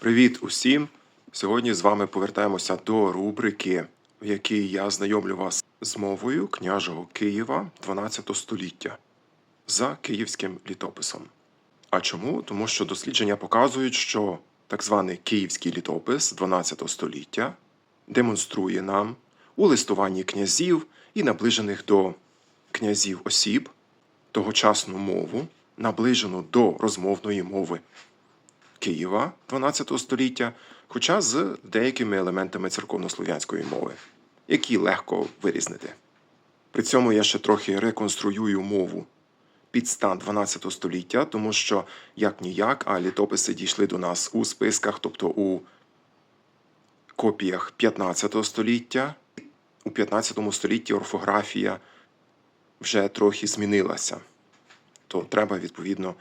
Привіт усім! Сьогодні з вами повертаємося до рубрики, в якій я знайомлю вас з мовою княжого Києва 12 століття за київським літописом. А чому? Тому що дослідження показують, що так званий київський літопис 12 століття демонструє нам у листуванні князів і наближених до князів осіб тогочасну мову, наближену до розмовної мови Києва 12 століття, хоча з деякими елементами церковнослов'янської мови, які легко вирізнити. При цьому я ще трохи реконструюю мову під стан 12 століття, тому що як ніяк, а літописи дійшли до нас у списках, тобто у копіях 15 століття. У 15 столітті орфографія вже трохи змінилася, то треба відповідно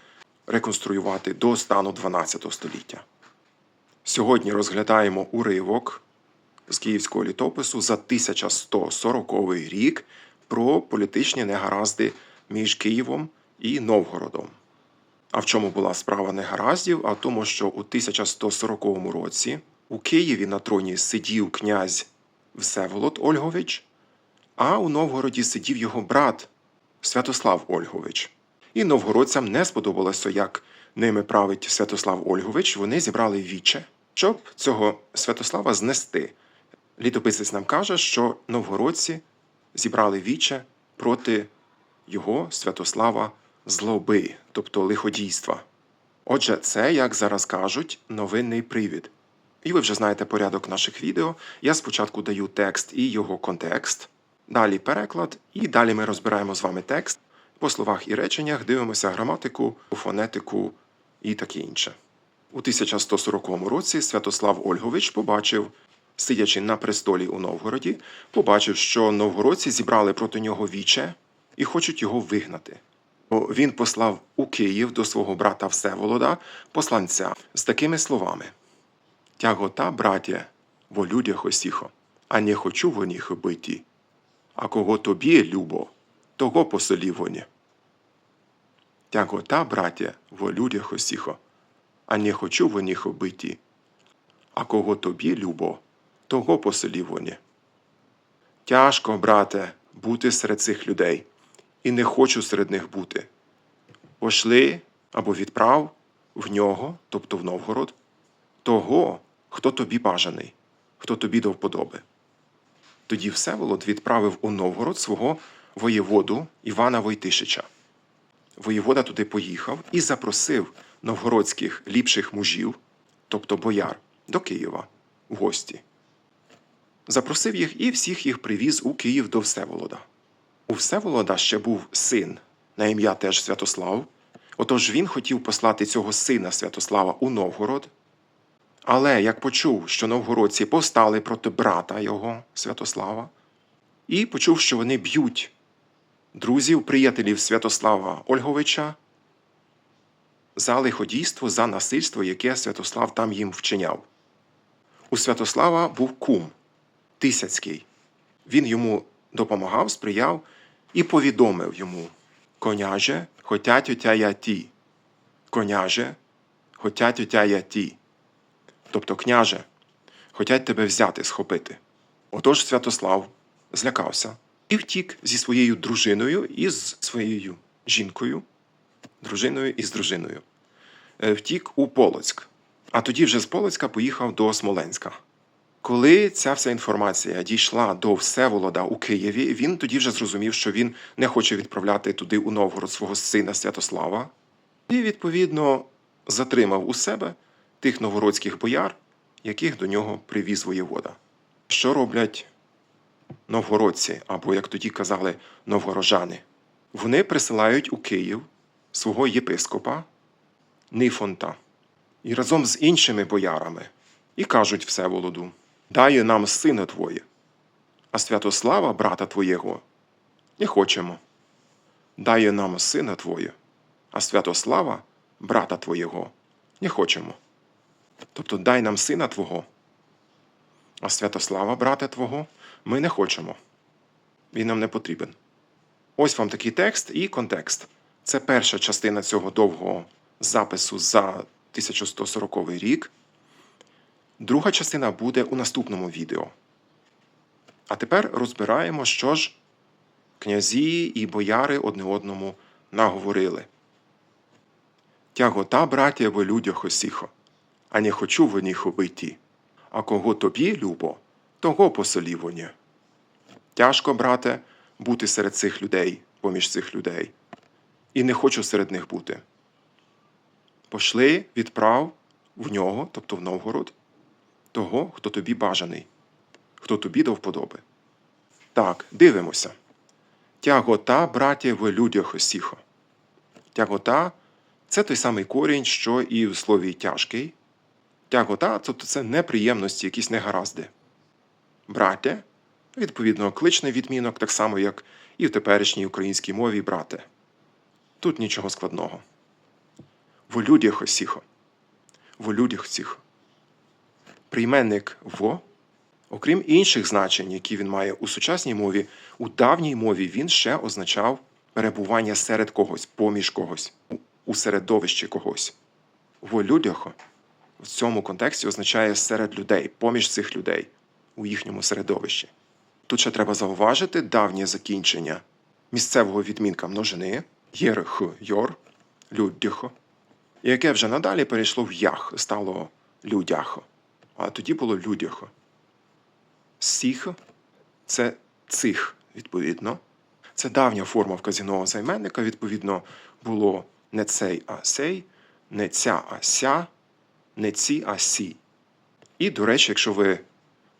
реконструювати до стану 12 століття. Сьогодні розглядаємо уривок з київського літопису за 1140 рік про політичні негаразди між Києвом і Новгородом. А в чому була справа негараздів? А в тому, що у 1140 році у Києві на троні сидів князь Всеволод Ольгович, а у Новгороді сидів його брат Святослав Ольгович. І новгородцям не сподобалося, як ними править Святослав Ольгович. Вони зібрали віче, щоб цього Святослава знести. Літописець нам каже, що новгородці зібрали віче проти його Святослава злоби, тобто лиходійства. Отже, це, як зараз кажуть, новинний привід. І ви вже знаєте порядок наших відео. Я спочатку даю текст і його контекст, далі переклад, і далі ми розбираємо з вами текст. По словах і реченнях дивимося граматику, фонетику і таке інше. У 1140 році Святослав Ольгович побачив, сидячи на престолі у Новгороді, побачив, що новгородці зібрали проти нього віче і хочуть його вигнати. Бо Він послав у Київ до свого брата Всеволода посланця з такими словами: Тягота, братє, во людях осіхо, а не хочу во них биті. А кого тобі любо, того поселі воні. Тягота, братє, во людях осіхо, а не хочу во них биті. А кого тобі любо, того поселі воні. Тяжко, брате, бути серед цих людей, і не хочу серед них бути. Пошли або відправ в нього, тобто в Новгород, того, хто тобі бажаний, хто тобі до вподоби. Тоді Всеволод відправив у Новгород свого воєводу Івана Войтишича. Воєвода туди поїхав і запросив новгородських ліпших мужів, тобто бояр, до Києва в гості. Запросив їх і всіх їх привіз у Київ до Всеволода. У Всеволода ще був син, на ім'я теж Святослав. Отож він хотів послати цього сина Святослава у Новгород. Але як почув, що новгородці повстали проти брата його Святослава, і почув, що вони б'ють друзів, приятелів Святослава Ольговича за лиходійство, за насильство, яке Святослав там їм вчиняв. У Святослава був кум Тисяцький. Він йому допомагав, сприяв і повідомив йому: Коняже, хотять отя я ті. Коняже, хотять отя я ті. Тобто, княже, хотять тебе взяти, схопити. Отож Святослав злякався і втік зі своєю дружиною і з своєю жінкою, дружиною і з дружиною. Е, Втік у Полоцьк. А тоді вже з Полоцька поїхав до Смоленська. Коли ця вся інформація дійшла до Всеволода у Києві, він тоді вже зрозумів, що він не хоче відправляти туди у Новгород свого сина Святослава, і, відповідно, затримав у себе тих новгородських бояр, яких до нього привіз воєвода. Що роблять новгородці, або, як тоді казали, новгорожани? Вони присилають у Київ свого єпископа Нифонта і разом з іншими боярами і кажуть Всеволоду: Дай нам сина твоє, а Святослава, брата твоєго, не хочемо. Дай нам сина твоє, а Святослава, брата твоєго, не хочемо. Тобто дай нам сина Твого, а Святослава, брата Твого, ми не хочемо. Він нам не потрібен. Ось вам такий текст і контекст. Це перша частина цього довгого запису за 1140 рік. Друга частина буде у наступному відео. А тепер розбираємо, що ж князі і бояри одне одному наговорили. Тягота, браття, в людях осіхо, а не хочу в них обійти. А кого тобі, любо, того посолівні. Тяжко, брате, бути серед цих людей, поміж цих людей. І не хочу серед них бути. Пошли, відправ в нього, тобто в Новгород, того, хто тобі бажаний, хто тобі до вподоби. Так, дивимося. Тягота, браття, в людях осіхо. Тягота це той самий корінь, що і в слові тяжкий. Тягота, тобто це неприємності, якісь негаразди. Браття, відповідно, кличний відмінок, так само, як і в теперішній українській мові брате. Тут нічого складного. В людях осіхо. В людях цих. Прийменник во, окрім інших значень, які він має у сучасній мові, у давній мові він ще означав перебування серед когось, поміж когось, у- середовищі когось. В людях в цьому контексті означає серед людей, поміж цих людей, у їхньому середовищі. Тут ще треба зауважити давнє закінчення місцевого відмінка множини єрх йор, люддяхо, яке вже надалі перейшло в ях, стало людяхо, а тоді було людяхо. Сіх це цих, відповідно. Це давня форма вказівного займенника, відповідно, було не цей, а сей, не ця, а ся, не ці, а сі. І, до речі, якщо ви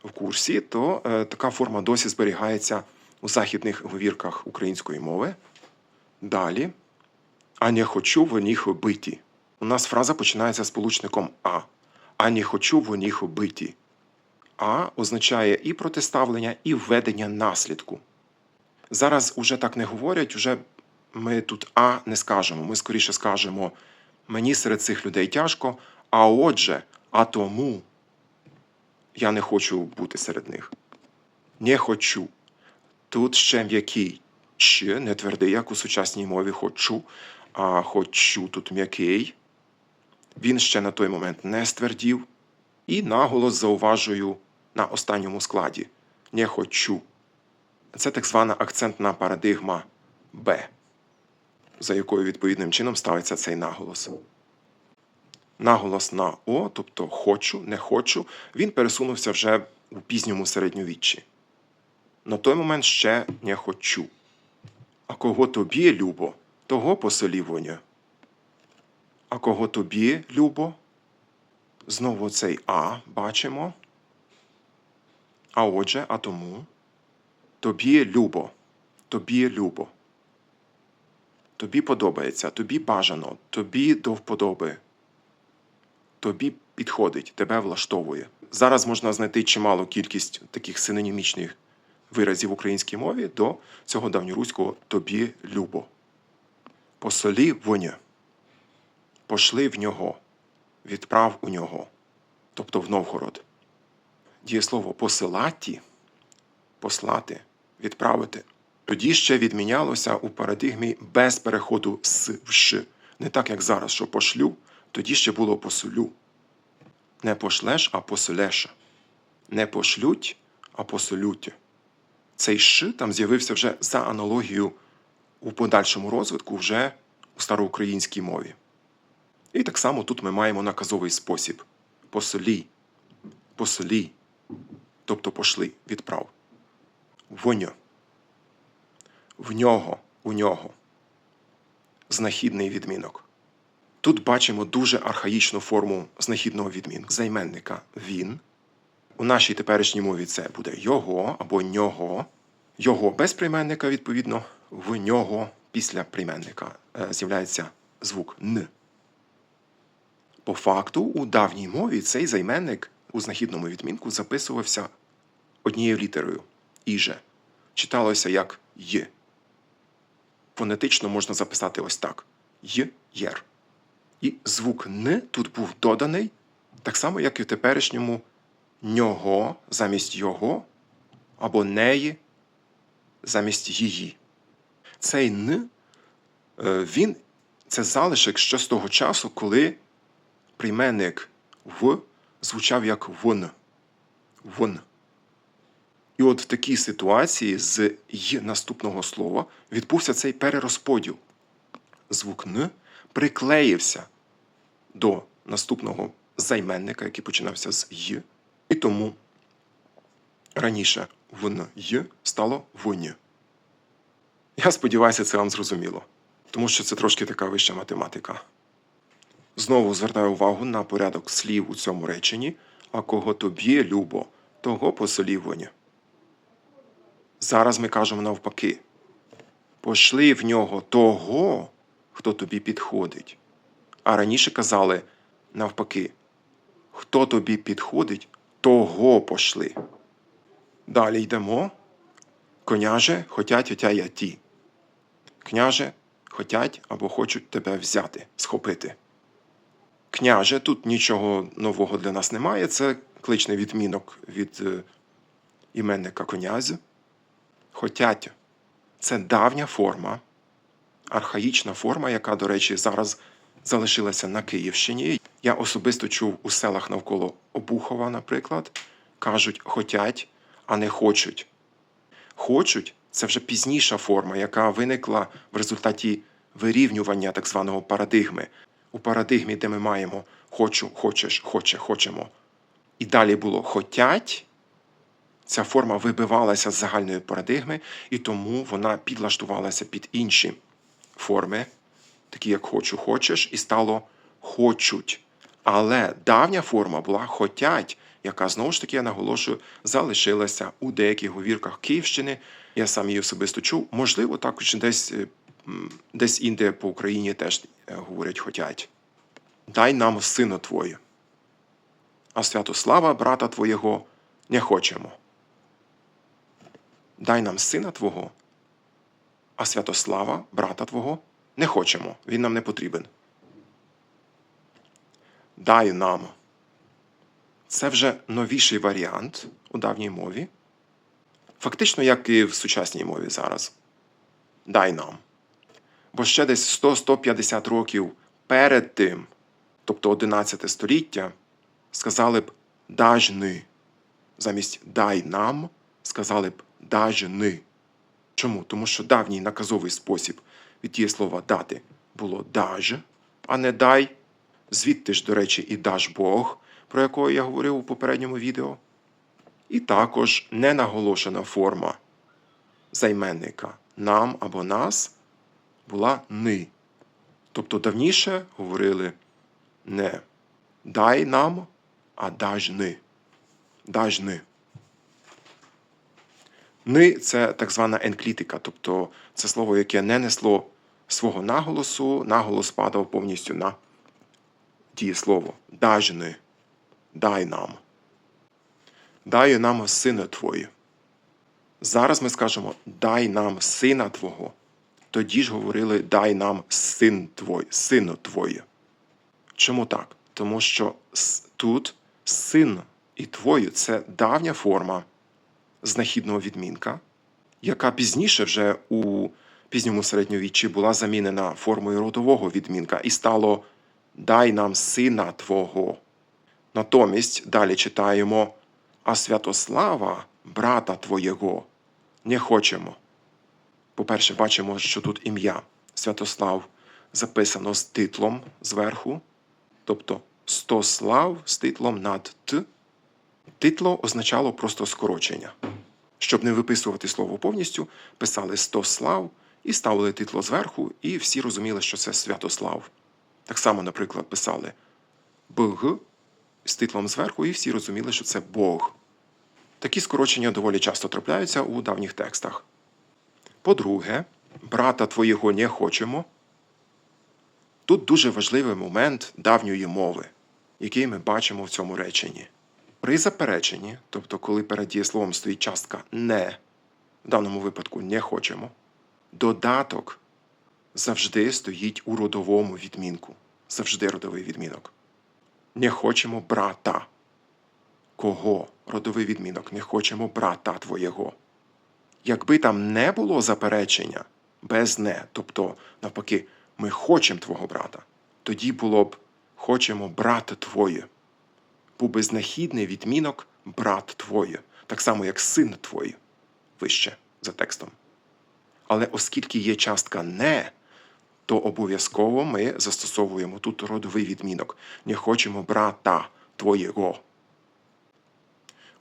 в курсі, то е, така форма досі зберігається у західних говірках української мови. Далі. А хочу в них биті. У нас фраза починається сполучником а. А хочу в них биті. А означає і протиставлення, і введення наслідку. Зараз уже так не говорять, уже ми тут А не скажемо. Ми скоріше скажемо мені серед цих людей тяжко, а отже, а тому я не хочу бути серед них. Не хочу. Тут ще м'який чи не твердий, як у сучасній мові хочу, а хочу тут м'який. Він ще на той момент не ствердів. І наголос зауважую на останньому складі не хочу. Це так звана акцентна парадигма Б, за якою відповідним чином ставиться цей наголос. Наголос на О, тобто хочу, не хочу, він пересунувся вже у пізньому середньовіччі. На той момент ще не хочу. А кого тобі, любо, того поселівоня. А кого тобі, любо? Знову цей А бачимо. А отже, а тому тобі любо, тобі любо. Тобі подобається, тобі бажано, тобі до вподоби. Тобі підходить, тебе влаштовує. Зараз можна знайти чималу кількість таких синонімічних виразів українській мові до цього давньоруського тобі любо. Посолі воня. Пошли в нього, відправ у нього, тобто в Новгород. Дієслово посилаті послати, відправити. Тоді ще відмінялося у парадигмі без переходу з в «ш». Не так, як зараз, що пошлю, тоді ще було посолю. Не пошлеш, а посолеш. Не пошлють, а посолють. Цей «ш» там з'явився вже за аналогією у подальшому розвитку вже у староукраїнській мові. І так само тут ми маємо наказовий спосіб посолі, посолі, тобто пошли, відправ. Воньо. В нього, у нього. Знахідний відмінок. Тут бачимо дуже архаїчну форму знахідного відмінку. Займенника він. У нашій теперішній мові це буде його або нього. Його без прийменника, відповідно, в нього після прийменника е, з'являється звук Н. По факту, у давній мові цей займенник у знахідному відмінку записувався однією літерою іже. Читалося як й. Фонетично можна записати ось так: й єр. І звук Н тут був доданий, так само, як і в теперішньому нього замість його або неї замість її. Цей Н е, він це залишок ще з того часу, коли прийменник в звучав як вон. Вон. І от в такій ситуації з й наступного слова відбувся цей перерозподіл. Звук Н приклеївся до наступного займенника, який починався з й, і тому раніше вон й стало вонь. Я сподіваюся, це вам зрозуміло, тому що це трошки така вища математика. Знову звертаю увагу на порядок слів у цьому реченні, а кого тобі, любо, того посолівоні. Зараз ми кажемо навпаки. Пошли в нього того, хто тобі підходить. А раніше казали навпаки, хто тобі підходить, того пошли. Далі йдемо. Коняже хотять отя я ті. Княже хотять або хочуть тебе взяти, схопити. Княже, тут нічого нового для нас немає. Це кличний відмінок від е, іменника конязь. Хотять це давня форма, архаїчна форма, яка, до речі, зараз залишилася на Київщині. Я особисто чув у селах навколо Обухова, наприклад, кажуть хотять, а не хочуть. Хочуть це вже пізніша форма, яка виникла в результаті вирівнювання так званого парадигми. У парадигмі, де ми маємо хочу, хочеш, хоче, хочемо. І далі було хотять. Ця форма вибивалася з загальної парадигми, і тому вона підлаштувалася під інші форми, такі як хочу, хочеш, і стало хочуть. Але давня форма була хотять, яка знову ж таки, я наголошую, залишилася у деяких говірках Київщини. Я сам її особисто чув. Можливо, також десь, е, десь інде по Україні теж е, говорять хотять. Дай нам сина твою. А Святослава, брата твоєго, не хочемо. Дай нам сина Твого, а Святослава, брата Твого, не хочемо. Він нам не потрібен. Дай нам. Це вже новіший варіант у давній мові. Фактично, як і в сучасній мові зараз. Дай нам. Бо ще десь 100-150 років перед тим, тобто 11 століття, сказали б дажни. Замість дай нам сказали б дажни. Чому? Тому що давній наказовий спосіб від дієслова дати було даж, а не дай. Звідти ж, до речі, і даж Бог, про якого я говорив у попередньому відео. І також ненаголошена форма займенника нам або нас була ни. Тобто давніше говорили не дай нам, а дажни. Дажни. Ни це так звана енклітика, тобто це слово, яке не несло свого наголосу, наголос падав повністю на дієслово. Дажни. Дай нам. Дай нам сина Твої. Зараз ми скажемо дай нам сина Твого. Тоді ж говорили дай нам син Твой, сину Твоє. Чому так? Тому що тут син і твою це давня форма знахідного відмінка, яка пізніше вже у пізньому середньовіччі була замінена формою родового відмінка і стало Дай нам сина Твого. Натомість далі читаємо А Святослава, брата Твоєго, не хочемо. По-перше, бачимо, що тут ім'я Святослав записано з титлом зверху, тобто Стослав з титлом над Т. Титло означало просто скорочення. Щоб не виписувати слово повністю, писали Стослав і ставили титло зверху, і всі розуміли, що це Святослав. Так само, наприклад, писали БГ з титлом зверху, і всі розуміли, що це Бог. Такі скорочення доволі часто трапляються у давніх текстах. По-друге, брата твоєго не хочемо. Тут дуже важливий момент давньої мови, який ми бачимо в цьому реченні. При запереченні, тобто коли перед дієсловом стоїть частка не, в даному випадку не хочемо, додаток завжди стоїть у родовому відмінку. Завжди родовий відмінок. Не хочемо брата. Кого? Родовий відмінок. Не хочемо брата твоєго. Якби там не було заперечення без не, тобто, навпаки, ми хочемо твого брата, тоді було б хочемо брата твоє. Був знахідний відмінок брат твоє, так само як син твій, вище за текстом. Але оскільки є частка не, то обов'язково ми застосовуємо тут родовий відмінок. Не хочемо брата твоєго.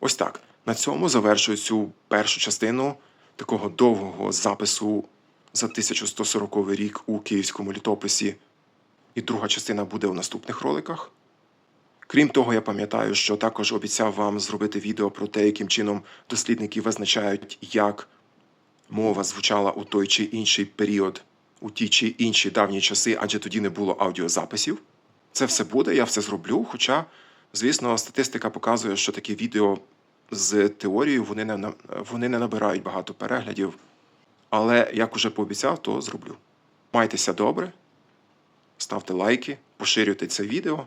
Ось так. На цьому завершую цю першу частину такого довгого запису за 1140 рік у київському літописі. І друга частина буде у наступних роликах. Крім того, я пам'ятаю, що також обіцяв вам зробити відео про те, яким чином дослідники визначають, як мова звучала у той чи інший період, у ті чи інші давні часи, адже тоді не було аудіозаписів. Це все буде, я все зроблю. Хоча, звісно, статистика показує, що такі відео з теорією вони не, вони не набирають багато переглядів. Але як уже пообіцяв, то зроблю. Майтеся добре, ставте лайки, поширюйте це відео